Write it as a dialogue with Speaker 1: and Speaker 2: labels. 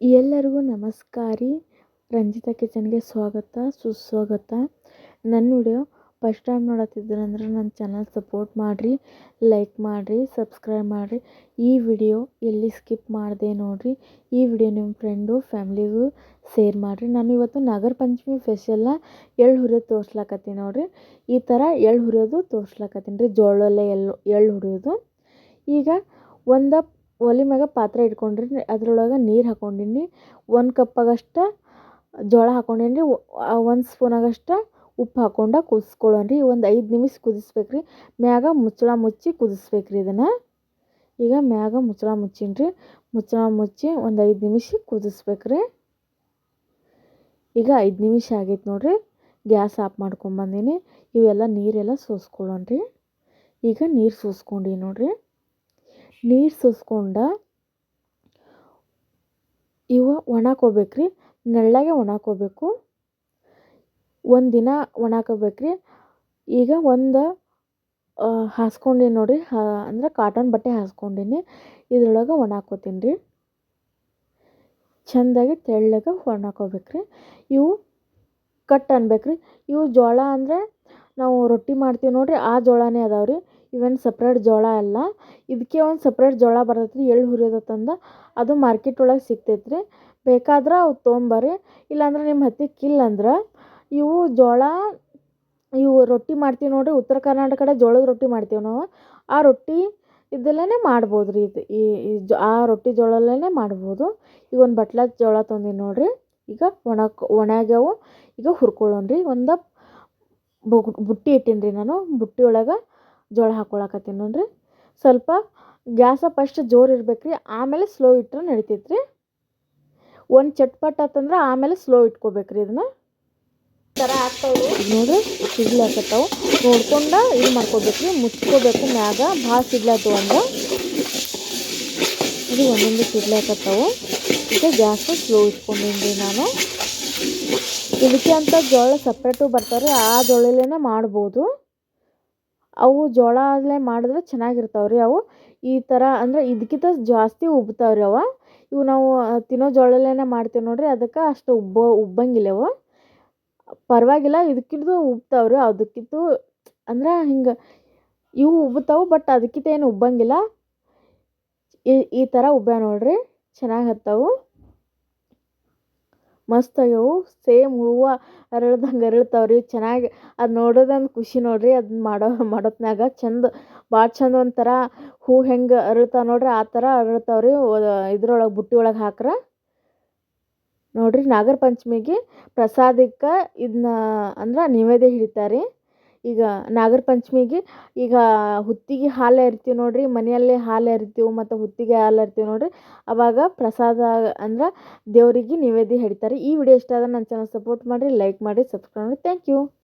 Speaker 1: ಎಲ್ಲರಿಗೂ ನಮಸ್ಕಾರ. ರಂಜಿತಾ ಕಿಚನ್ಗೆ ಸ್ವಾಗತ, ಸುಸ್ವಾಗತ. ನನ್ನ ವಿಡಿಯೋ ಫಸ್ಟ್ ಟೈಮ್ ನೋಡತ್ತಿದ್ರಂದ್ರೆ ನನ್ನ ಚಾನಲ್ ಸಪೋರ್ಟ್ ಮಾಡಿರಿ, ಲೈಕ್ ಮಾಡಿರಿ, ಸಬ್ಸ್ಕ್ರೈಬ್ ಮಾಡಿರಿ. ಈ ವಿಡಿಯೋ ಎಲ್ಲಿ ಸ್ಕಿಪ್ ಮಾಡಿದೆ ನೋಡಿರಿ. ಈ ವಿಡಿಯೋ ನಿಮ್ಮ ಫ್ರೆಂಡು, ಫ್ಯಾಮ್ಲಿಗೂ ಶೇರ್ ಮಾಡಿರಿ. ನಾನು ಇವತ್ತು ನಾಗರ ಪಂಚಮಿ ಫೆಷಲ್ಲ ಎಳ್ಳು ಹುರಿಯೋದು ತೋರ್ಸ್ಲಾಕತ್ತೀನಿ ನೋಡಿರಿ. ಈ ಥರ ಎಳ್ಳು ಹುರಿಯೋದು ತೋರ್ಸ್ಲಾಕತ್ತೀನಿ ರೀ, ಜೋಳಲ್ಲೇ ಎಳ್ಳು ಎಳ್ಳು ಹುರಿಯೋದು ಈಗ ಒಂದು ಒಲೆ ಮ್ಯಾಗ ಪಾತ್ರೆ ಇಟ್ಕೊಂಡ್ರಿ, ಅದ್ರೊಳಗೆ ನೀರು ಹಾಕ್ಕೊಂಡೀನಿ ಒಂದು ಕಪ್ಪಾಗಷ್ಟು ಜೋಳ ಹಾಕ್ಕೊಂಡೀನಿ ಒಂದು ಸ್ಪೂನಾಗಷ್ಟು ಉಪ್ಪು ಹಾಕ್ಕೊಂಡು ಕುದಿಸ್ಕೊಳ್ಳೋಣ ರೀ ಒಂದು ಐದು ನಿಮಿಷ ಕುದಿಸ್ಬೇಕು ರೀ ಮ್ಯಾಗ ಮುಚ್ಚಳ ಮುಚ್ಚಿ ಕುದಿಸ್ಬೇಕು ರೀ ಇದನ್ನು. ಈಗ ಮ್ಯಾಗ ಮುಚ್ಚಳ ಮುಚ್ಚೀನಿ ರೀ ಮುಚ್ಚಳ ಮುಚ್ಚಿ ಒಂದು ಐದು ನಿಮಿಷ ಕುದಿಸ್ಬೇಕು ರೀ ಈಗ ಐದು ನಿಮಿಷ ಆಗೈತೆ ನೋಡಿರಿ, ಗ್ಯಾಸ್ ಆಫ್ ಮಾಡ್ಕೊಂಬಂದೀನಿ ಇವೆಲ್ಲ ನೀರೆಲ್ಲ ಸೋಸ್ಕೊಳ್ಳೋಣ ರೀ ಈಗ ನೀರು ಸೋಸ್ಕೊಂಡಿ ನೋಡಿರಿ. ನೀರು ಸುಸ್ಕೊಂಡು ಇವು ಒಣಕೋಬೇಕು ರೀ ನೆಳ್ಳಗೆ ಒಣಕೋಬೇಕು. ಒಂದು ದಿನ ಒಣಕೋಬೇಕು ರೀ ಈಗ ಒಂದು ಹಾಸ್ಕೊಂಡೀನಿ ನೋಡಿರಿ. ಅಂದ್ರೆ ಕಾಟನ್ ಬಟ್ಟೆ ಹಾಸ್ಕೊಂಡೀನಿ. ಇದ್ರೊಳಗೆ ಒಣಾಕೋತೀನಿ ರೀ ಚೆಂದಾಗಿ ತೆಳ್ಳಗೆ ಒಣಕೋಬೇಕು ರೀ ಇವು ಕಟ್ ಅನ್ಬೇಕು ರೀ ಇವು ಜೋಳ ಅಂದರೆ ನಾವು ರೊಟ್ಟಿ ಮಾಡ್ತೀವಿ ನೋಡಿರಿ, ಆ ಜೋಳನೇ ಅದಾವೆ ರೀ ಇವೇನು ಸಪ್ರೇಟ್ ಜೋಳ ಅಲ್ಲ ಇದಕ್ಕೆ ಒಂದು ಸಪ್ರೇಟ್ ಜೋಳ ಬರ್ತೈತ್ರಿ, ಎಳ್ಳು ಹುರಿಯೋದಂದ ಅದು ಮಾರ್ಕೆಟ್ ಒಳಗೆ ಸಿಗ್ತೈತೆ ರೀ ಬೇಕಾದ್ರೆ ಅವು ತೊಗೊಂಬರ್ರಿ ಇಲ್ಲಾಂದ್ರೆ ನಿಮ್ಮ ಕಿಲ್ ಅಂದ್ರೆ, ಇವು ಜೋಳ, ಇವು ರೊಟ್ಟಿ ಮಾಡ್ತೀವಿ ನೋಡಿರಿ, ಉತ್ತರ ಕರ್ನಾಟಕ ಜೋಳದ ರೊಟ್ಟಿ ಮಾಡ್ತೀವಿ ನಾವು. ಆ ರೊಟ್ಟಿ ಇದರಲ್ಲೇ ಮಾಡ್ಬೋದು ರೀ ಇದು, ಈ ಆ ರೊಟ್ಟಿ ಜೋಳದಲ್ಲೇ ಮಾಡ್ಬೋದು. ಈಗ ಒಂದು ಬಟ್ಲ ಜೋಳ ತೊಗೊಂಡೀನಿ ನೋಡಿರಿ, ಈಗ ಒಣ ಒಣಗ್ಯಾವು ಈಗ ಹುರ್ಕೊಳ್ಳೋಣ ರೀ ಒಂದು ಬುಟ್ಟಿ ಇಟ್ಟೀನಿ ರೀ ನಾನು, ಬುಟ್ಟಿ ಒಳಗೆ ಜೋಳ ಹಾಕ್ಕೊಳಕತ್ತೀನಿ ನೋಡಿರಿ. ಸ್ವಲ್ಪ ಗ್ಯಾಸ ಫಸ್ಟ್ ಜೋರು ಇರ್ಬೇಕು ರೀ ಆಮೇಲೆ ಸ್ಲೋ ಇಟ್ಟರೆ ನಡಿತೈತೆ ರೀ ಒಂದು ಚಟ್ಪಟ್ ಆತಂದ್ರೆ ಆಮೇಲೆ ಸ್ಲೋ ಇಟ್ಕೋಬೇಕು ರೀ ಇದನ್ನು. ಥರ ಆಗ್ತಾವೆ ನೋಡಿರಿ ಸಿಗ್ಲಾಕತ್ತಾವು ನೋಡ್ಕೊಂಡು ಇದು ಮಾಡ್ಕೋಬೇಕು ರೀ ಮುಚ್ಕೋಬೇಕು ಮ್ಯಾಗ ಭಾಳ ಸಿಗ್ಲಾತು ಅಂದ್ರೆ. ಇದು ಒಂದೊಂದು ಸಿಗ್ಲಾಕತ್ತಾವು ಈಗ ಗ್ಯಾಸು ಸ್ಲೋ ಇಟ್ಕೊಂಡೀನಿ ನಾನು. ಇದಕ್ಕೆ ಅಂತ ಜೋಳ ಸಪ್ರೇಟು ಬರ್ತಾರೆ ಆ ಜೋಳಲ್ಲೇ ಮಾಡ್ಬೋದು. ಅವು ಜೋಳದಲ್ಲೇ ಮಾಡಿದ್ರೆ ಚೆನ್ನಾಗಿರ್ತಾವೆ ರೀ ಅವು. ಈ ಥರ ಅಂದರೆ ಇದಕ್ಕಿಂತ ಜಾಸ್ತಿ ಉಬ್ತಾವೆ ರೀ ಅವ. ಇವು ನಾವು ತಿನ್ನೋ ಜೋಳದಲ್ಲೇ ಮಾಡ್ತೀವಿ ನೋಡಿರಿ. ಅದಕ್ಕೆ ಅಷ್ಟು ಉಬ್ಬ, ಉಬ್ಬಂಗಿಲ್ಲ ಅವು ಪರವಾಗಿಲ್ಲ ಇದಕ್ಕಿಂತ ಉಬ್ತಾವೆ ರೀ ಅದಕ್ಕಿಂತ ಅಂದ್ರೆ ಹಿಂಗೆ ಇವು ಉಬ್ತಾವೆ ಬಟ್ ಅದಕ್ಕಿಂತ ಏನು ಉಬ್ಬಂಗಿಲ್ಲ. ಈ ಈ ಥರ ಉಬ್ಬ್ಯಾವೆ ನೋಡಿರಿ. ಚೆನ್ನಾಗಿ ಹತ್ತವು. ಮಸ್ತ್ ಆಗ್ಯವು ಸೇಮ್ ಹೂವು ಅರಳ್ದಂಗೆ ಅರಳ್ತಾವೆ ರೀ ಚೆನ್ನಾಗಿ ಅದು ನೋಡೋದೊಂದು ಖುಷಿ ನೋಡಿರಿ. ಅದನ್ನ ಮಾಡೋ ಮಾಡೋತ್ನಾಗ ಚಂದ, ಭಾಳ ಚಂದ ಒಂಥರ ಹೂ ಹೆಂಗೆ ಅರಳ್ತಾವೆ ನೋಡಿರಿ. ಆ ಥರ ಅರಳ್ತಾವೆ ರೀ ಇದ್ರೊಳಗೆ ಬುಟ್ಟಿ ಒಳಗೆ ಹಾಕ್ರೆ. ನೋಡಿರಿ ನಾಗರ ಪಂಚಮಿಗೆ ಪ್ರಸಾದಕ್ಕೆ ಇದನ್ನ ಅಂದ್ರೆ ನೈವೇದ್ಯ ಹಿಡಿತಾರೆ. ಈಗ ನಾಗರ ಪಂಚಮಿಗೆ ಈಗ ಹುತ್ತಿಗೆ ಹಾಲು ಎರಿತೀವಿ ನೋಡಿರಿ, ಮನೆಯಲ್ಲೇ ಹಾಲು ಎರಿತೀವಿ ಮತ್ತು ಹುತ್ತಿಗೆ ಹಾಲು ಎರಿತೀವಿ ನೋಡಿರಿ, ಅವಾಗ ಪ್ರಸಾದ ಅಂದ್ರೆ ದೇವರಿಗೆ ನೈವೇದ್ಯ ಹಿಡಿತಾರೆ. ಈ ವಿಡಿಯೋ ಇಷ್ಟ ಆದ್ರೆ ನನ್ನ ಚಾನಲ್ ಸಪೋರ್ಟ್ ಮಾಡಿರಿ ಲೈಕ್ ಮಾಡಿ ಸಬ್ಸ್ಕ್ರೈಬ್ ಮಾಡಿ ಥ್ಯಾಂಕ್ ಯು